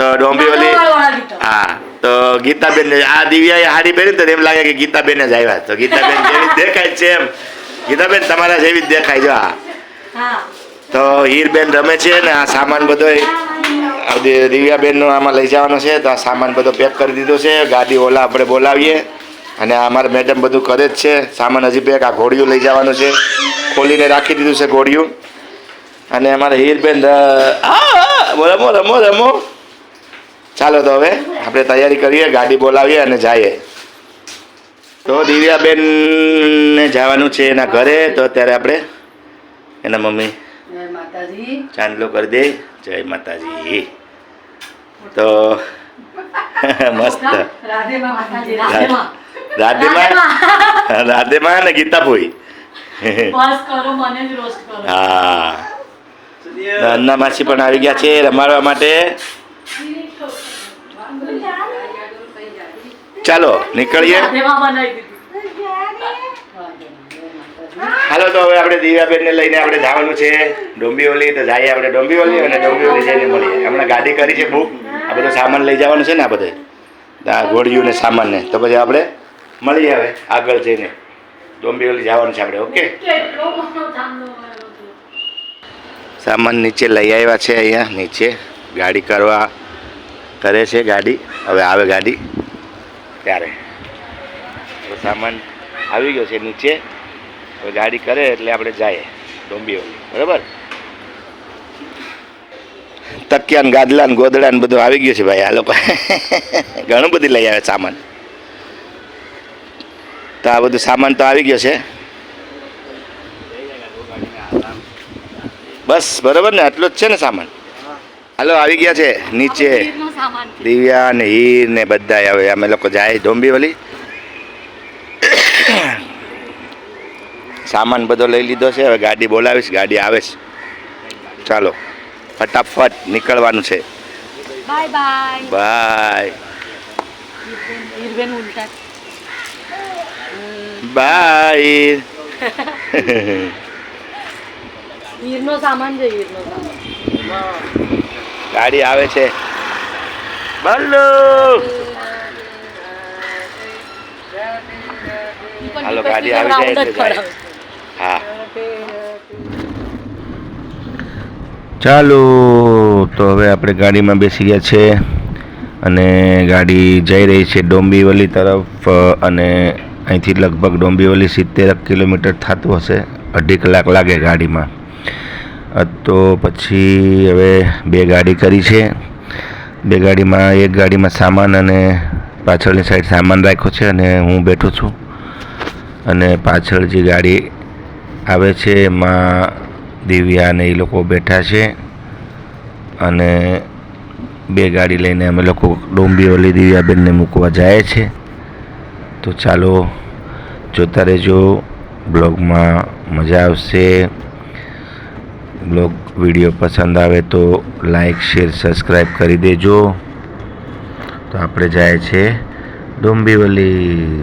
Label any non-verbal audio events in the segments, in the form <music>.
તો ડોંબીવલી હા તો ગીતાબેન આ દિવ્યાએ હાડી પહેરી તો એમ લાગે કે ગીતાબેન જ આવ્યા. તો ગીતાબેન જેવી દેખાય છે એમ. ગીતાબેન તમારા જેવી જ દેખાય જો હા. તો હીરબેન રમે છે ને આ સામાન બધો દિવ્યાબેનનો આમાં લઈ જવાનો છે તો આ સામાન બધો પેક કરી દીધો છે. ગાડી ઓલા આપણે બોલાવીએ. અને આ અમારા મેડમ બધું કરે જ છે. સામાન હજી પેક આ ઘોડિયું લઈ જવાનું છે. ખોલીને રાખી દીધું છે ઘોડિયું. અને અમારા હીરબેન રમો રમો રમો ચાલો તો હવે આપણે તૈયારી કરીએ ગાડી બોલાવીએ અને જઈએ. તો દિવ્યાબેનને જવાનું છે એના ઘરે તો અત્યારે આપણે એના મમ્મી ચાંદલો કરી દે. જય માતાજી. તો <laughs> મસ્ત. રાધેમાં રાધેમાં. <laughs> ને <laughs> રોસ્ટ કરો હા. અન્ના માસી પણ આવી ગયા છે રમાડવા માટે. ચાલો, નીકળીએ. હાલો, તો હવે આપણે દિવ્યાબેનને લઈને આપણે જવાનું છે ડોંબીવલી તો જઈએ આપણે ડોંબીવલી અને ડોંબીવલી જઈને મળીએ. હમણાં ગાડી કરી છે બુક. આ બધો સામાન લઈ જવાનું છે ને આ બધે? આ ઘોડિયું ને સામાનને. તો પછી આપણે મળીએ હવે આગળ જઈને. ડોંબીવલી જવાનું છે આપણે, ઓકે. સામાન નીચે લઈ આવ્યા છે અહીંયા. નીચે ગાડી કરવા કરે છે ગાડી. હવે આવે ગાડી. ત્યારે. તો સામાન આવી ગયો છે નીચે. તો ગાડી કરે એટલે આપણે જઈએ ડોંબીઓલી બરાબર? તકિયા ને ગાદલા ને ગોદડા ને બધું આવી ગયું છે ભાઈ આ લોકો. <laughs> ઘણું બધું લઈ આવે સામાન. તો આ બધું સામાન તો આવી ગયો છે. બસ, બરાબર ને? આટલું જ છે ને સામાન? હાલો, આવી ગયા છે, નીચે. સામાન દિવ્યા ને હીર ને બધા હવે અમે લોકો જાય ડોંબીવલી સામાન બધો લઈ લીધો છે. હવે ગાડી બોલાવીશ. ગાડી આવે છે. ચાલો. ફટાફટ નીકળવાનું છે. Bye bye. બાય. બાય. હીરનો સામાન છે હીરનો સામાન. ગાડી આવે છે. બલ્લુ! હાલો, ગાડી આવી જાય એટલે જાય. હા. ચાલો તો હવે આપણે ગાડીમાં બેસી ગયા છે અને ગાડી જઈ રહી છે ડોંબીવલી તરફ અને અહીંથી લગભગ ડોંબીવલી સિત્તેર કિલોમીટર થતું હશે અઢી કલાક લાગે ગાડીમાં. તો પછી હવે બે ગાડી કરી છે. બે ગાડીમાં, એક ગાડીમાં સામાન અને પાછળની સાઈડ સામાન રાખ્યો છે અને હું બેઠો છું. અને પાછળ જે ગાડી આવે છે, એમાં દિવ્યા અને એ લોકો બેઠા છે. અને બે ગાડી લઈને અમે લોકો ડોંબીવલી દિવ્યાબેનને મૂકવા જાય છે. તો ચાલો જોતા રહેજો. બ્લોગમાં મજા આવશે. બ્લોગ વીડિયો પસંદ આવે તો લાઈક શેર સબસ્ક્રાઈબ કરી દેજો. તો આપણે જાય છે ડોંબીવલી.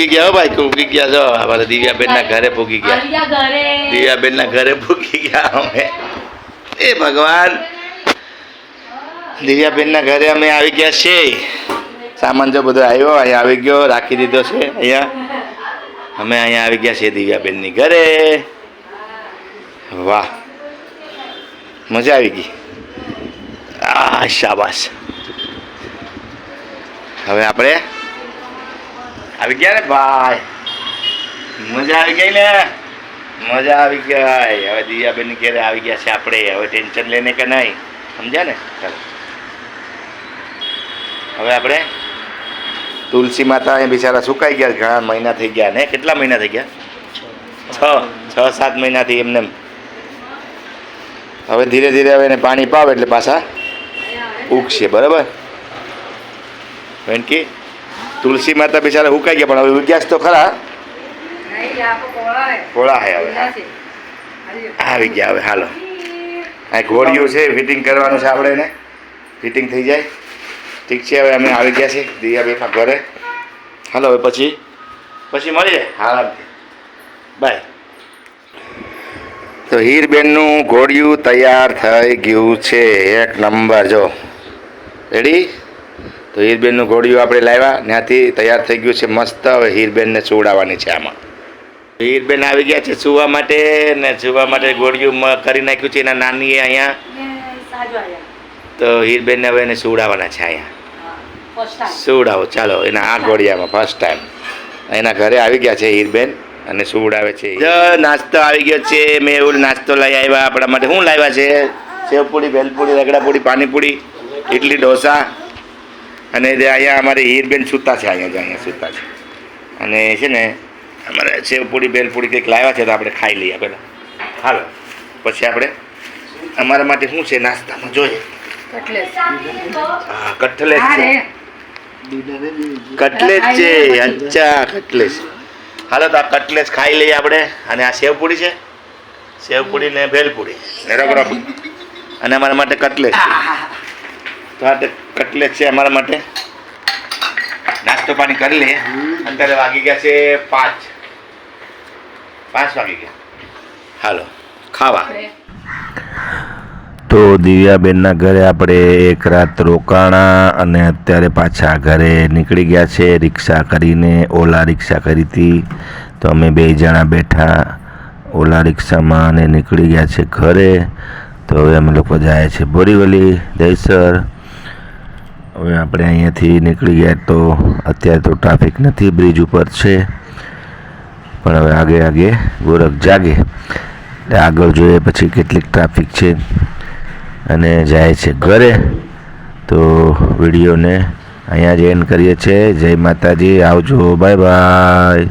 પૂગી ગયા હો ભાઈ પૂગી ગયા જો દિવ્યાબેન ના ઘરે પૂગી ગયા. દિવ્યાબેન ના ઘરે. પૂગી ગયા અમે. એ ભગવાન. દિવ્યાબેનના ઘરે અમે આવી ગયા છે. સામાન જો બધો આવ્યો અહીંયા આવી ગયો રાખી દીધો છે અહીંયા. અમે અહીંયા આવી ગયા છીએ દિવ્યાબેનની ઘરે. વાહ. મજા આવી ગઈ. આ શાબાશ. હવે આપણે આવી ગયા ને ભાઈ? મજા આવી ગઈ ને? મજા આવી ગઈ. હવે દિયાબેન ઘેરે આવી ગયા છે આપણે. હવે ટેન્શન લઈને કે નહીં? સમજ્યા ને? ચાલો. હવે આપણે તુલસી માતા એ બિચારા સુકાઈ ગયા ઘણા મહિના થઈ ગયા ને? કેટલા મહિના થઈ ગયા? છ. છ સાત મહિનાથી એમને એમ. હવે ધીરે ધીરે હવે એને પાણી પાવે એટલે પાછા ઉગશે. બરાબર? વેણકી? તુલસી માતા બિચારા હુકાઈ ગયા પણ હવે ઉગ્યાસ તો ખરા. પોળા હે. હવે હા. આવી ગયા હવે હાલો. આ ઘોડિયું છે ફિટિંગ કરવાનું છે આપણે એને. ફિટિંગ થઈ જાય. ઠીક છે હવે અમે આવી ગયા છીએ દિયા બે ઘરે. હાલો હવે પછી પછી મળીએ. આરામથી બાય. તો હીરબેનનું ઘોડિયું તૈયાર થઈ ગયું છે. એક નંબર જો. રેડી તો હીરબેનનું ઘોડિયું આપણે લાવ્યા, ત્યાંથી તૈયાર થઈ ગયું છે મસ્ત. હવે હીરબેનને સુવડાવવાની છે આમાં. હીરબેન આવી ગયા છે સુવા માટે ને સુવા માટે ઘોડિયું કરી નાખ્યું છે એના નાનીએ અહીંયા. તો હીરબેનને હવે એને સુવડાવવાના છે અહીંયા. સુવડાવો, ચાલો, એના આ ઘોડિયામાં ફર્સ્ટ ટાઈમ એના ઘરે આવી ગયા છે હીરબેન અને સુવડાવે છે. નાસ્તો આવી ગયો છે, મેં નાસ્તો લઈ આવ્યા આપણા માટે. શું લાવ્યા છે? સેવપુડી ભેલપુરી રગડાપુરી પાણીપુરી ઇડલી ઢોસા. અને અહીંયા અમારે હીરબેન સૂતા છે અહીંયા અહીંયા સૂતા છે. અને છે ને અમારે સેવપૂડી બેલપૂડી કંઈક લાવ્યા છે તો આપણે ખાઈ લઈએ પહેલાં. હાલો. પછી આપણે અમારા માટે શું છે? નાસ્તામાં જોઈએ. હા કટલેસ છે. કટલેસ છે અચ્છા કટલેસ હાલો તો આ કટલેસ ખાઈ લઈએ આપણે. અને આ સેવપુરી છે? સેવપુરી ને ભેલપુરી ને અને અમારા માટે કટલેસ છે. તો આ કટલેટ છે અમારા માટે. નાસ્તો પાણી કરી લઈએ. અત્યારે વાગી ગયા છે પાંચ. પાંચ વાગી ગયા. હાલો ખાવા. તો દિવ્યાબેનના ઘરે આપણે એક રાત રોકાણા અને અત્યારે પાછા ઘરે નીકળી ગયા છે. રિક્ષા કરીને ઓલા રિક્ષા કરી હતી. તો અમે બે જણા બેઠા ઓલા રિક્ષામાં અને નીકળી ગયા છે ઘરે. તો હવે અમે લોકો જાય છે બોરીવલી. દહીસર હવે આપણે અહીંયાથી નીકળી ગયા તો અત્યારે તો ટ્રાફિક નથી બ્રિજ ઉપર છે. પણ હવે આગે આગે ગોરખ જાગે. આગળ જોઈએ પછી કેટલીક ટ્રાફિક છે. અને જાય છે ઘરે. તો વિડીયોને અહીંયા જ એન્ડ કરીએ છીએ. જય માતાજી, આવજો. Bye bye